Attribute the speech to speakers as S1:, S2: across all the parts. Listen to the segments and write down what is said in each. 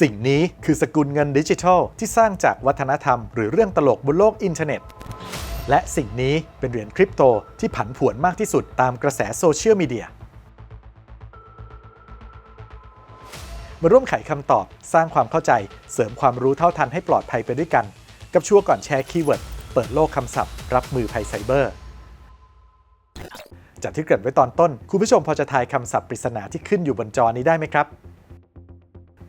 S1: สิ่งนี้คือสกุลเงินดิจิทัล ที่สร้างจากวัฒนธรรมหรือเรื่องตลกบนโลกอินเทอร์เน็ต และสิ่งนี้เป็นเหรียญคริปโตที่ผันผวนมากที่สุดตามกระแสโซเชียลมีเดียมาร่วมไขคำตอบสร้างความเข้าใจ เสริมความรู้เท่าทันให้ปลอดภัยไปด้วยกัน กับชั่วก่อนแชร์คีย์เวิร์ดเปิดโลกคำศัพท์ รับมือภัยไซเบอร์จากที่เกริ่นไว้ตอนต้น คุณผู้ชมพอจะทายคำศัพท์ปริศนาที่ขึ้นอยู่บนจอนี้ได้ไหมครับ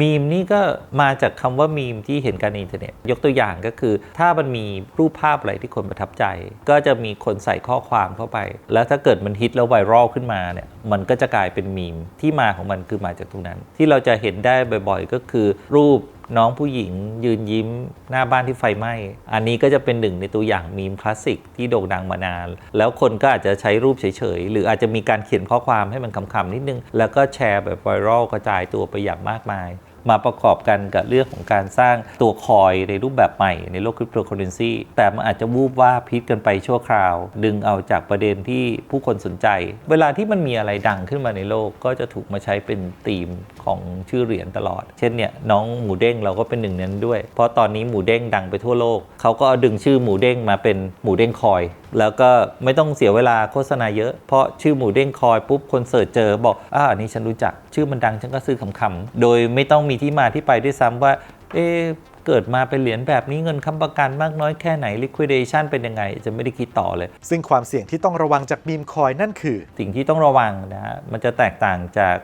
S2: มีมนี่ก็มาจากคำว่ามีมที่เห็นกันในอินเทอร์เน็ต ยกตัวอย่างก็คือ ถ้ามันมีรูปภาพอะไรที่คนประทับใจ ก็จะมีคนใส่ข้อความเข้าไป แล้วถ้าเกิดมันฮิตแล้วไวรัลขึ้นมาเนี่ยมันก็จะกลายเป็นมีมที่มาของมันคือมาจากตรงนั้น ที่เราจะเห็นได้บ่อยๆ ก็คือรูป น้องผู้หญิงยืนยิ้มหน้าบ้านที่ไฟไหม้ อันนี้ก็จะเป็นหนึ่งในตัวอย่างมีมคลาสสิกที่โด่งดังมานาน แล้วคนก็อาจจะใช้รูปเฉยๆ หรืออาจจะมีการเขียนข้อความให้มันคำๆนิดนึง แล้วก็แชร์แบบไวรัลกระจายตัวไปอย่างมากมาย มาประกอบกันกับเรื่องของการสร้างตัวคอยในรูปแบบใหม่ในโลกคริปโตเคอเรนซีแต่มันอาจจะวูบว่าพิษกันไปชั่วคราว ดึงเอาจากประเด็นที่ผู้คนสนใจ เวลาที่มันมีอะไรดังขึ้นมาในโลกก็จะถูกมาใช้เป็นธีมของชื่อเหรียญตลอด เช่นเนี่ยน้องหมูเด้งเราก็เป็นหนึ่งนนั้นด้วย เพราะตอนนี้หมูเด้งดังไปทั่วโลกเขาก็เอาดึงชื่อหมูเด้งมาเป็นหมูเด้งคอย แล้วก็ไม่ต้องเสียเวลาโฆษณาเยอะ เพราะชื่อหมูเด้งคอยปุ๊บคนเสิร์ชเจอบอกอ่านี่ฉันรู้จัก ชื่อมันดังฉันก็ซื้อขำๆโดยไม่ต้องมีที่มาที่ไปด้วยซ้ำว่าเอ๊เกิดมาเป็นเหรียญแบบนี้เงินค้ำประกันมากน้อยแค่ไหน liquidation เป็นยังไง จะไม่ได้คิดต่อเลย
S1: ซึ่งความเสี่ยงที่ต้องระวังจากมีมคอยนั่นคือ
S2: สิ่งที่ต้องระวังนะฮะมันจะแตกต่างจาก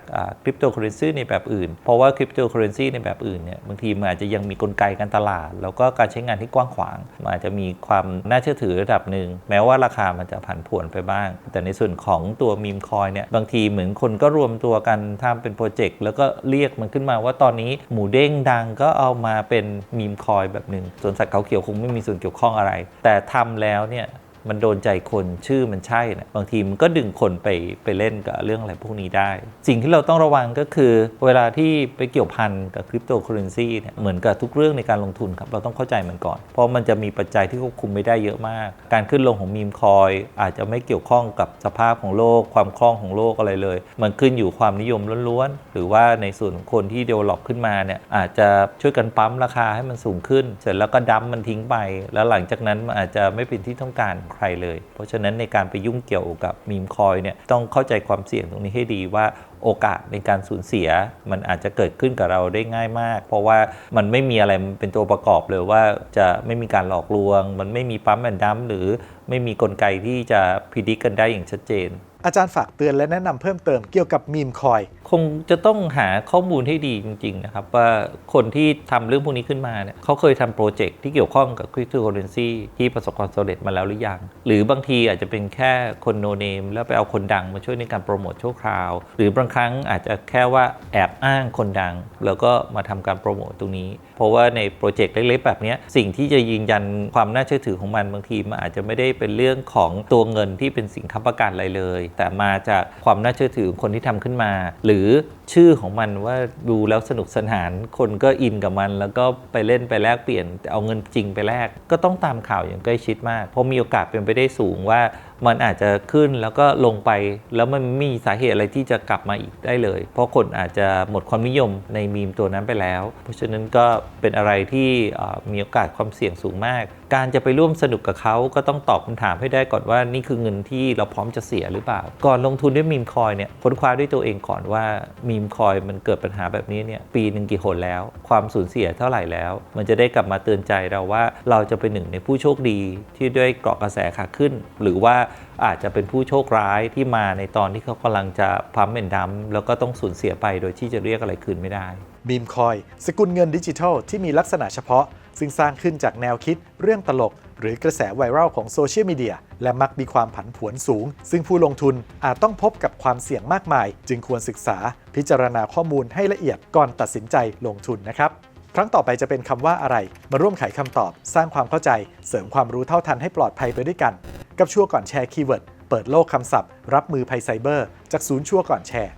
S2: คริปโตเคอเรนซีในแบบอื่น เพราะว่าคริปโตเคอเรนซีในแบบอื่นเนี่ยบางทีมันอาจจะยังมีกลไกการตลาด แล้วก็การใช้งานที่กว้างขวางมันอาจจะมีความน่าเชื่อถือระดับหนึ่งแม้ว่าราคามันจะผันผวนไปบ้าง แต่ในส่วนของตัวมีมคอยเนี่ยบางทีเหมือนคนก็รวมตัวกันทำเป็นโปรเจกต์แล้วก็เรียกมันขึ้นมาว่าตอนนี้หมูเด้งดังก็เอามาเป็นมีมคอยแบบหนึ่งส่วนสัตว์เขาเขียวคงไม่มีส่วนเกี่ยวข้องอะไร แต่ทำแล้วเนี่ย มันโดนใจคนชื่อมันใช่นะบางทีมันก็ดึงคนไปไปเล่นกับเรื่องอะไรพวกนี้ได้ สิ่งที่เราต้องระวังก็คือ เวลาที่ไปเกี่ยวพันกับคริปโตเคอเรนซีเนี่ยเหมือนกับทุกเรื่องในการลงทุนครับเราต้องเข้าใจมันก่อน เพราะมันจะมีปัจจัยที่ควบคุมไม่ได้เยอะมาก การขึ้นลงของมีมคอยอาจจะไม่เกี่ยวข้องกับสภาพของโลก ความคล่องของโลกอะไรเลย มันขึ้นอยู่ความนิยมล้วนๆ หรือว่าในส่วนของคนที่เดเวลลอปขึ้นมาเนี่ยอาจจะช่วยกันปั๊มราคาให้มันสูงขึ้น เสร็จแล้วก็ดั้มมันทิ้งไป แล้วหลังจากนั้นมันอาจจะไม่เป็นที่ต้องการใครเลย เพราะฉะนั้นในการไปยุ่งเกี่ยวกับมีมคอยเนี่ยต้องเข้าใจความเสี่ยงตรงนี้ให้ดีว่าโอกาสในการสูญเสีย มันอาจจะเกิดขึ้นกับเราได้ง่ายมาก เพราะว่ามันไม่มีอะไรเป็นตัวประกอบเลยว่าจะไม่มีการหลอกลวง มันไม่มีปั๊มแอนดัมหรือไม่มีกลไกที่จะพิจิตรกันได้อย่างชัดเจน
S1: อาจารย์ฝากเตือนและแนะนำเพิ่มเติมเกี่ยวกับมีมคอย
S2: คงจะต้องหาข้อมูลให้ดีจริง ๆ นะครับ ว่าคนที่ทำเรื่องพวกนี้ขึ้นมาเนี่ยเขาเคยทำโปรเจกต์ที่เกี่ยวข้องกับคริปโตเคอเรนซีที่ประสบความสำเร็จมาแล้วหรือยัง หรือบางทีอาจจะเป็นแค่คนโนเนมแล้วไปเอาคนดังมาช่วยในการโปรโมทชั่วคราว หรือบางครั้งอาจจะแค่ว่าแอบอ้างคนดัง แล้วก็มาทำการโปรโมทตรงนี้ เพราะว่าในโปรเจกต์เล็กๆแบบนี้สิ่งที่จะยืนยันความน่าเชื่อถือของมันบางทีมันอาจจะไม่ได้เป็นเรื่องของตัวเงินที่เป็นสิ่งค้ำประกันอะไรเลยแต่มาจากความน่าเชื่อถือของคนที่ทำขึ้นมา หรือชื่อของมันว่าดูแล้วสนุกสนาน คนก็อินกับมัน แล้วก็ไปเล่นไปแลกเปลี่ยนเอาเงินจริงไปแลกก็ต้องตามข่าวอย่างใกล้ชิดมากเพราะมีโอกาสเป็นไปได้สูงว่ามันอาจจะขึ้นแล้วก็ลงไป แล้วมันมีสาเหตุอะไรที่จะกลับมาอีกได้เลย เพราะคนอาจจะหมดความนิยมในมีมตัวนั้นไปแล้ว เพราะฉะนั้นก็เป็นอะไรที่มีโอกาสความเสี่ยงสูงมาก การจะไปร่วมสนุกกับเขาก็ต้องตอบคำถามให้ได้ก่อนว่านี่คือเงินที่เราพร้อมจะเสียหรือเปล่า ก่อนลงทุนด้วยมีมคอยเนี่ยค้นคว้าด้วยตัวเองก่อนว่ามีมคอยมันเกิดปัญหาแบบนี้เนี่ยปีหนึ่งกี่หนแล้ว ความสูญเสียเท่าไหร่แล้ว มันจะได้กลับมาเตือนใจเราว่าเราจะเป็นหนึ่งในผู้โชคดีที่ด้วยเกาะกระแสขาขึ้น หรือว่าอาจจะเป็นผู้โชคร้ายที่มาในตอนที่เขากำลังจะพัมเป็นดัมแล้วก็ต้องสูญเสียไปโดยที่จะเรียกอะไรคืนไม่ได้
S1: มีมคอย สกุลเงินดิจิทัลที่มีลักษณะเฉพาะ ซึ่งสร้างขึ้นจากแนวคิด เรื่องตลก หรือกระแสไวรัลของโซเชียลมีเดียและมักมีความผันผวนสูง ซึ่งผู้ลงทุนอาจต้องพบกับความเสี่ยงมากมาย จึงควรศึกษา พิจารณาข้อมูลให้ละเอียดก่อนตัดสินใจลงทุนนะครับครั้งต่อไปจะเป็นคำว่าอะไร มาร่วมไขคำตอบ สร้างความเข้าใจ เสริมความรู้เท่าทันให้ปลอดภัยไปด้วยกัน กับชั่วก่อนแชร์คีย์เวิร์ดเปิดโลกคำศัพท์ รับมือภัยไซเบอร์ จากศูนย์ชั่วก่อนแชร์